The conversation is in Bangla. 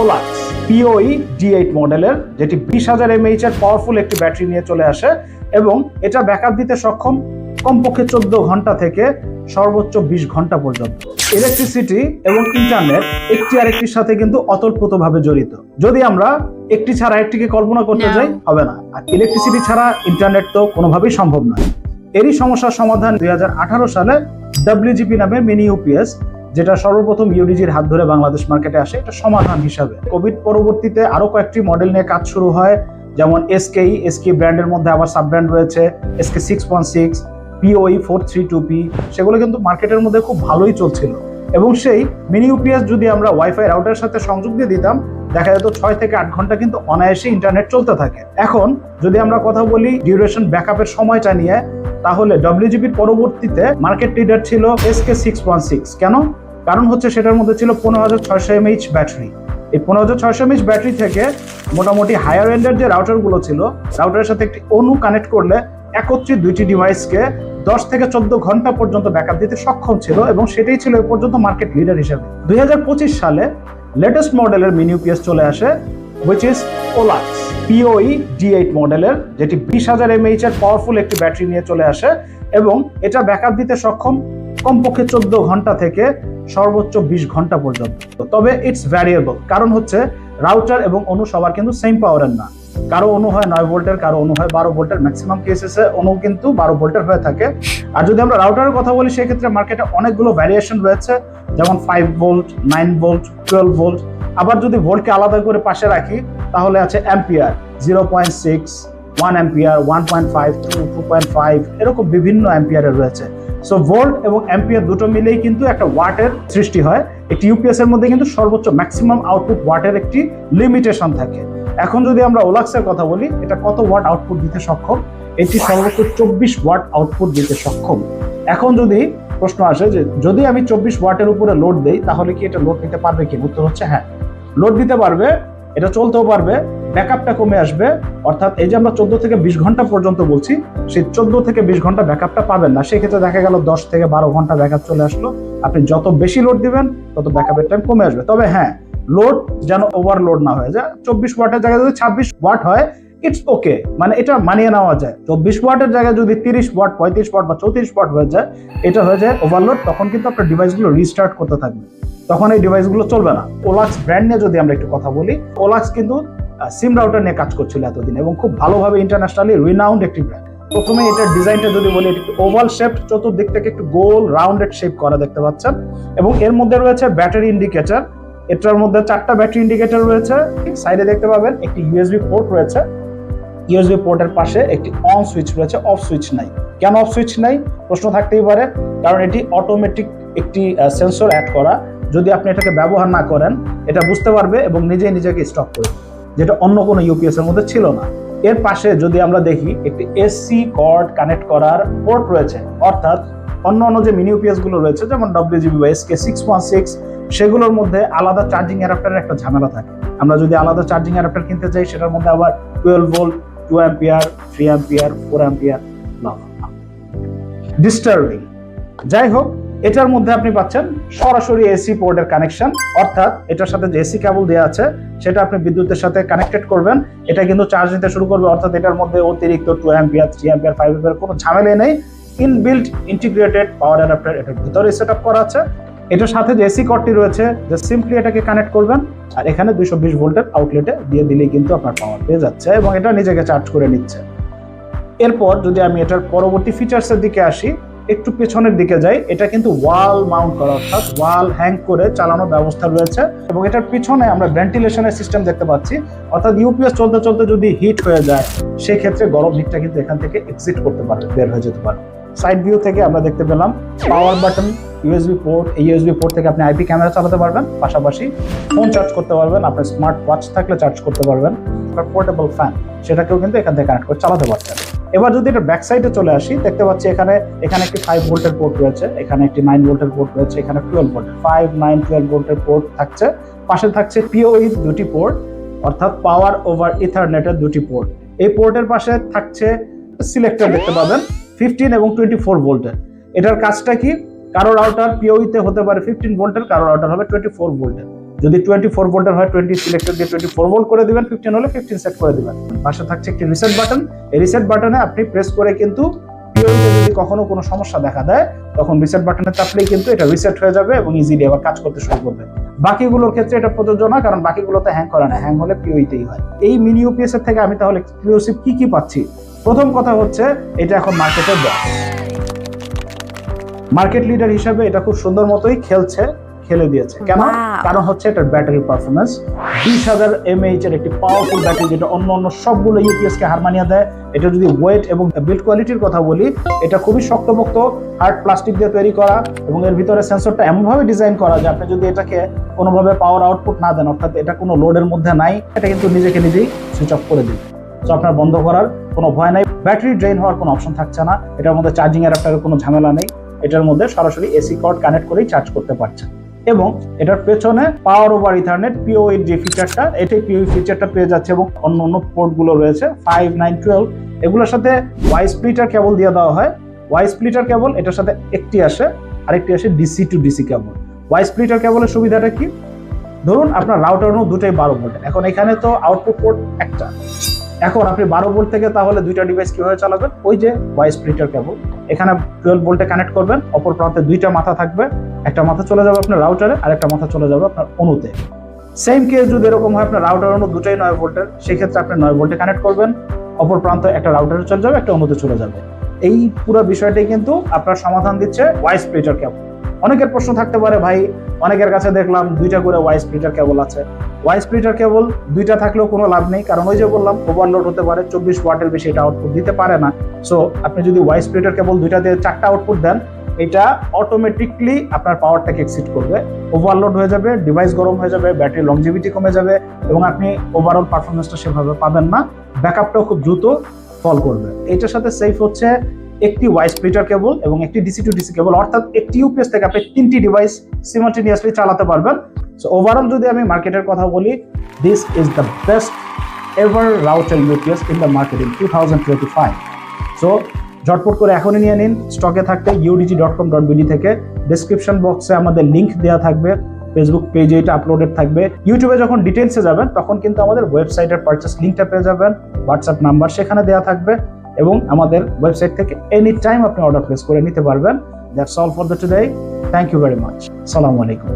ওলাক্স পিওই এইট মডেলের যেটি বিশ হাজার এমএইচ এর পাওয়ারফুল একটি ব্যাটারি নিয়ে চলে আসে এবং এটা ব্যাকআপ দিতে সক্ষম কমপক্ষে চোদ্দ ঘণ্টা থেকে সর্বোচ্চ বিশ ঘণ্টা পর্যন্ত। ইলেকট্রিসিটি এবং ইন্টারনেট একটি আরেকটির সাথে কিন্তু জড়িত। যদি আমরা একটি ছাড়া একটিকে কল্পনা করতে. যাই হবে না। আর ইলেকট্রিসিটি ছাড়া ইন্টারনেট তো কোনোভাবেই সম্ভব নয়। এরই সমস্যার সমাধান দুই হাজার আঠারো সালে ডাব্লিউজিপি নামে মিনি ইউপিএস যেটা সর্বপ্রথম ইউডিজির হাত ধরে বাংলাদেশ মার্কেটে আসে, এটা সমাধান হিসাবে। কোভিড পরবর্তীতে আরও কয়েকটি মডেল নিয়ে কাজ শুরু হয়, যেমন এসকেই এসকে ব্র্যান্ডের মধ্যে আবার সাব ব্র্যান্ড রয়েছে SK six point six PoE four three two P সেগুলো কিন্তু মার্কেটের মধ্যে খুব ভালোই চলছিল। এবং সেই মিনি ইউপিএস যদি আমরা ওয়াইফাই রাউটারের সাথে সংযোগ দিয়ে দিতাম, দেখা যেত ছয় থেকে আট ঘণ্টা কিন্তু অনায়াসে ইন্টারনেট চলতে থাকে। এখন যদি আমরা কথা বলি ডিউরেশন ব্যাকআপের সময়টা নিয়ে, তাহলে ডব্লিউজিপির পরবর্তীতে মার্কেট লিডার ছিল এসকে সিক্স ওয়ান সিক্স কেন? কারণ হচ্ছে সেটার মধ্যে ছিল পনেরো হাজার ছয়শো এমএইচ ব্যাটারি এই পনেরো হাজার ছয়শো এমএইচ ব্যাটারি থেকে মোটামুটি হায়ার এন্ডের যে রাউটারগুলো ছিল রাউটারের সাথে একটি অনু কানেক্ট করলে একত্রে দুইটি ডিভাইসকে দশ থেকে চোদ্দ ঘণ্টা পর্যন্ত ব্যাকআপ দিতে সক্ষম ছিল এবং সেটাই ছিল এ পর্যন্ত মার্কেট লিডার হিসেবে। দুই হাজার পঁচিশ সালে লেটেস্ট মডেলের মিনি ইউপিএস চলে আসে which is Olax PoE D eight মডেলের যেটি বিশ হাজার এমএইচ এর পাওয়ারফুল একটি ব্যাটারি নিয়ে চলে আসে এবং এটা ব্যাকআপ দিতে সক্ষম। কমপক্ষে চোদ্দ ঘণ্টা থেকে সর্বোচ্চ বিশ ঘণ্টা পর্যন্ত। তবে ইটস ভ্যারিয়েবল কারণ হচ্ছে রাউটার এবং অনু সবার কিন্তু সেম পাওয়ারের না। কারও অনু হয় নয় ভোল্টের কারও অনু হয় বারো ভোল্টের ম্যাক্সিমাম কেসেসে অনু কিন্তু বারো ভোল্টের হয়ে থাকে। আর যদি আমরা রাউটারের কথা বলি, সেক্ষেত্রে মার্কেটে অনেকগুলো ভ্যারিয়েশন রয়েছে, যেমন five volt nine volt twelve volt আবার যদি ভোল্টকে আলাদা করে পাশে রাখি, তাহলে আছে ampere zero point six one ampere one point five two two point five এরকম বিভিন্ন অ্যাম্পিয়ারের রয়েছে। সো ভোল্ট এবং অ্যাম্পিয়ার দুটো মিলেই কিন্তু একটা ওয়াটের সৃষ্টি হয়। একটি ইউপিএস এর মধ্যে কিন্তু সর্বোচ্চ ম্যাক্সিমাম আউটপুট ওয়াটের একটি লিমিটেশন থাকে। এখন যদি আমরা ওলাক্সের কথা বলি, এটা কত ওয়াট আউটপুট দিতে সক্ষম? এটি সর্বোচ্চ চব্বিশ ওয়াট আউটপুট দিতে সক্ষম। এখন যদি প্রশ্ন আসে যে, যদি আমি চব্বিশ ওয়াটের উপরে লোড দেই, তাহলে কি এটা লোড নিতে পারবে কি? উত্তর হচ্ছে হ্যাঁ। লোড দিতে পারবে, এটা চলতেও পারবে ব্যাকআপটা কমে আসবে। অর্থাৎ এই যে আমরা চোদ্দ থেকে বিশ ঘণ্টা পর্যন্ত বলছি, সেই চোদ্দ থেকে বিশ ঘণ্টা ব্যাকআপটা পাবেন না। সেক্ষেত্রে দেখা গেল দশ থেকে বারো ঘণ্টা ব্যাকআপ চলে আসলো। আপনি যত বেশি লোড দিবেন, তত ব্যাকআপের টাইম কমে আসবে। তবে হ্যাঁ লোড যেন ওভারলোড না হয়ে যায়। চব্বিশ ওয়াটের জায়গায় যদি ছাব্বিশ ওয়াট হয় ইটস ওকে মানে এটা মানিয়ে নেওয়া যায়। চব্বিশ ওয়াটের জায়গায় যদি তিরিশ ওয়াট, পঁয়ত্রিশ ওয়াট বা চৌত্রিশ ওয়াট হয়ে যায়, এটা হয়ে যায় ওভারলোড তখন কিন্তু আপনার ডিভাইসগুলো রিস্টার্ট করতে থাকবে। তখন এই ডিভাইসগুলো চলবে না। ওলাক্স ব্র্যান্ড নিয়ে যদি আমরা একটু কথা বলি ওলাক্স কিন্তু সিম রাউটার নিয়ে কাজ করছিল এতদিন এবং খুব ভালোভাবে ইন্টারন্যাশনালি রিনাউন্ড একটি ব্র্যান্ড প্রথমে এটার ডিজাইনটা যদি বলি, এটি ওভাল শেপ চতুর্দিক থেকে একটু গোল রাউন্ডেড শেপ করা দেখতে পাচ্ছেন। এবং এর মধ্যে রয়েছে ব্যাটারি ইন্ডিকেটর এটার মধ্যে চারটা ব্যাটারি ইন্ডিকেটর রয়েছে। সাইডে দেখতে পাবেন একটি ইউএসবি পোর্ট রয়েছে। ইউএসবি পোর্টের পাশে একটি অন সুইচ রয়েছে অফ সুইচ নাই। কেন অফ সুইচ নাই? প্রশ্ন থাকতেই পারে, কারণ এটি অটোমেটিক একটি সেন্সর অ্যাড করা। যদি আপনি এটাকে ব্যবহার না করেন, এটা বুঝতে পারবে এবং নিজেই নিজেকে স্টপ করবে যেটা অন্য কোনো ইউপিএস এর মধ্যে ছিল না। এর পাশে যদি আমরা দেখি, একটি এসসি কর্ড কানেক্ট করার পোর্ট রয়েছে। অর্থাৎ অন্য অন্য যে মিনি ইউপিএসগুলো রয়েছে, যেমন ডব্লিউজিবি বা এসকে সিক্স ওয়ান সিক্স সেগুলোর মধ্যে আলাদা চার্জিং অ্যাডাপ্টারের একটা ঝামেলা থাকে। আমরা যদি আলাদা চার্জিং অ্যাডাপ্টার কিনতে চাই, সেটার মধ্যে আবার twelve volt two ampere three ampere four ampere disturbing যাই হোক এটার মধ্যে আপনি পাচ্ছেন সরাসরি এসি পোর্টের কানেকশন অর্থাৎ এটার সাথে যে এসি কেবল দেওয়া আছে, সেটা আপনি বিদ্যুতের সাথে কানেক্টেড করবেন। এটা কিন্তু চার্জ নিতে শুরু করবে, অর্থাৎ এটার মধ্যে অতিরিক্ত two ampere three ampere five ampere কোনো ঝামেলাই নেই। ইনবিল্ট ইন্টিগ্রেটেড পাওয়ার অ্যাডাপ্টার এটার ভিতরে সেট আপ করা আছে। এটার সাথে যে এসি কর্ডটি রয়েছে যে সিম্পলি এটাকে কানেক্ট করবেন, আর এখানে দুইশো বিশ ভোল্টের আউটলেটে দিয়ে দিলেই কিন্তু আপনার পাওয়ার পেয়ে যাচ্ছে এবং এটা নিজেকে চার্জ করে নিচ্ছে। এরপর যদি আমি এটার পরবর্তী ফিচার্সের দিকে আসি একটু পেছনের দিকে যাই, এটা কিন্তু ওয়াল মাউন্ট করা অর্থাৎ ওয়াল হ্যাং করে চালানোর ব্যবস্থা রয়েছে এবং এটার পিছনে আমরা ভেন্টিলেশনের সিস্টেম দেখতে পাচ্ছি। অর্থাৎ ইউপিএস চলতে চলতে যদি হিট হয়ে যায়, সেক্ষেত্রে গরম হিটটা কিন্তু এখান থেকে এক্সিট করতে পারবে বের হয়ে যেতে পারে। সাইড ভিউ থেকে আমরা দেখতে পেলাম পাওয়ার বাটন ইউএসবি পোর্ট এই ইউএসবি পোর্ট থেকে আপনি আইপি ক্যামেরা চালাতে পারবেন, পাশাপাশি ফোন চার্জ করতে পারবেন, আপনার স্মার্ট ওয়াচ থাকলে চার্জ করতে পারবেন পোর্টেবল ফ্যান সেটাকেও কিন্তু এখান থেকে কানেক্ট করে চালাতে পারছেন। এবার যদি এটা ব্যাক সাইডে চলে আসি, দেখতে পাচ্ছি এখানে এখানে একটি ফাইভ ভোল্টের পোর্ট রয়েছে, এখানে একটি নাইন ভোল্টের পোর্ট রয়েছে, এখানে টুয়েলভ ভোল্টের ফাইভ নাইন টুয়েলভ ভোল্টের পোর্ট থাকছে। পাশে থাকছে পিওই দুটি পোর্ট অর্থাৎ পাওয়ার ওভার ইথারনেটের দুটি পোর্ট এই পোর্টের পাশে থাকছে সিলেক্টর দেখতে পাবেন ফিফটিন এবং টোয়েন্টি ফোর ভোল্টের এটার কাজটা কি? কারও রাউটার পিওইতে হতে পারে ফিফটিন ভোল্টের কারও রাউটার হবে টোয়েন্টি ফোর ভোল্টের যদি টোয়েন্টি ফোর ভোল্টের হয় টোয়েন্টি সিলেক্টেড দিয়ে টোয়েন্টি ফোর ভোল্ট করে দিবেন ফিফটিন হলে ফিফটিন সেট করে দিবেন। পাশে থাকছে একটি রিসেট বাটন এই রিসেট বাটনে আপনি প্রেস করে কিন্তু যদি কখনো কোনো সমস্যা দেখা দেয়, তখন রিসেট বাটনে চাপলেই কিন্তু এটা রিসেট হয়ে যাবে এবং ইজিলি আবার কাজ করতে শুরু করবে। বাকিগুলোর ক্ষেত্রে এটা প্রযোজ্য না, কারণ বাকিগুলোতে হ্যাং করে না। হ্যাং হলে পিওইতেই হয়। এই মিনি ইউপিএস এর থেকে আমি তাহলে এক্সক্লুসিভ কি কি পাচ্ছি? প্রথম কথা হচ্ছে, এটা এখন মার্কেটের মার্কেট লিডার হিসেবে এটা খুব সুন্দর মতোই খেলছে। খেলে দিয়েছে। কেন? কারণ হচ্ছে এটার ব্যাটারি পারফরমেন্স বিশ হাজার এমএইচ এর একটি পাওয়ারফুল ব্যাটারি যেটা অন্য অন্য সবগুলো ইউপিএস কে হার মানিয়ে দেয়। এটা যদি ওয়েট এবং বিল্ড কোয়ালিটির কথা বলি এটা খুবই শক্তপোক্ত হার্ড প্লাস্টিক দিয়ে তৈরি করা এবং এর ভিতরে সেন্সরটা এমনভাবে ডিজাইন করা যে আপনি যদি এটাকে কোনোভাবে পাওয়ার আউটপুট না দেন অর্থাৎ এটা কোনো লোডের মধ্যে নাই এটা কিন্তু নিজেকে নিজেই সুইচ অফ করে দিবে। তো আপনার বন্ধ করার কোনো ভয় নাই। ব্যাটারি ড্রেন হওয়ার কোনো অপশন থাকছে না। এটার মধ্যে চার্জিং এর আপনার কোনো ঝামেলা নেই। এটার মধ্যে সরাসরি এসি কর্ড কানেক্ট করেই চার্জ করতে পারছেন। এবং এটার পেছনে পাওয়ার ওভার ইথারনেট পিও এর যে ফিচারটা এটাই পিও ফিচারটা পেয়ে যাচ্ছে এবং অন্য অন্য পোর্টগুলো রয়েছে ফাইভ নাইন টুয়েলভ এগুলোর সাথে ওয়াই স্প্লিটার কেবল দিয়ে দেওয়া হয়। ওয়াই স্প্লিটার কেবল এটার সাথে একটি আসে, আরেকটি আসে DC to DC cable Y splitter কেবলের সুবিধাটা কি? ধরুন আপনার রাউটার দুটাই বারো ভোল্ট এখন এখানে তো আউটপুট পোর্ট একটা। এখন আপনি বারো ভোল্ট থেকে তাহলে দুইটা ডিভাইস কীভাবে চালাবেন? ওই যে ওয়াই প্রিন্টার কেবল এখানে টুয়েলভ ভোল্টে কানেক্ট করবেন, অপর প্রান্তে দুইটা মাথা থাকবে। একটা মাথা চলে যাবে আপনার রাউটারে আর একটা মাথা চলে যাবে আপনার অনুতে সেম কেস যদি এরকম হয়, আপনার রাউটার অনু দুটাই নয় ভোল্টের সেক্ষেত্রে আপনি নয় ভোল্টে কানেক্ট করবেন। অপর প্রান্তে একটা রাউটারে চলে যাবে, একটা অনুতে চলে যাবে। এই পুরো বিষয়টাই কিন্তু আপনার সমাধান দিচ্ছে ওয়াই প্রিন্টার কেবল অনেকের প্রশ্ন থাকতে পারে, ভাই, অনেকের কাছে দেখলাম দুইটা করে ওয়াই স্প্লিটার কেবল আছে। ওয়াই স্প্লিটার কেবল দুইটা থাকলেও কোনো লাভ নেই, কারণ ওই যে বললাম ওভারলোড হতে পারে, চব্বিশ ওয়াটের বেশি এটা আউটপুট দিতে পারে না। সো আপনি যদি ওয়াই স্প্লিটার কেবল দুইটা দিয়ে চারটা আউটপুট দেন, এটা অটোমেটিকলি আপনার পাওয়ারটাকে এক্সিড করবে। ওভারলোড হয়ে যাবে ডিভাইস গরম হয়ে যাবে ব্যাটারি লংজিভিটি কমে যাবে এবং আপনি ওভারঅল পারফরমেন্সটা সেভাবে পাবেন না। ব্যাকআপটাও খুব দ্রুত ফল করবে। এটার সাথে সেফ হচ্ছে একটি ওয়াই স্প্লিটার কেবল এবং একটি ডিসি টু ডিসি কেবল অর্থাৎ একটি ইউপিএস থেকে আপনি তিনটি ডিভাইস সিমাল্টেনিয়াসলি চালাতে পারবেন। সো ওভারঅল যদি আমি মার্কেটের কথা বলি this is the best ever router UPS in the market in two thousand twenty five so ঝটপট করে এখনই নিয়ে নিন স্টকে থাকতে UDG dot com dot BD থেকে। ডিসক্রিপশন বক্সে আমাদের লিঙ্ক দেওয়া থাকবে ফেসবুক পেজে এটা আপলোডেড থাকবে। ইউটিউবে যখন ডিটেলসে যাবেন, তখন কিন্তু আমাদের ওয়েবসাইটের পারচেস লিঙ্কটা পেয়ে যাবেন। হোয়াটসঅ্যাপ নাম্বার সেখানে দেওয়া থাকবে। এবং আমাদের ওয়েবসাইট থেকে এনি টাইম আপনি অর্ডার প্লেস করে নিতে পারবেন। That's all for the today thank you very much সালামু আলাইকুম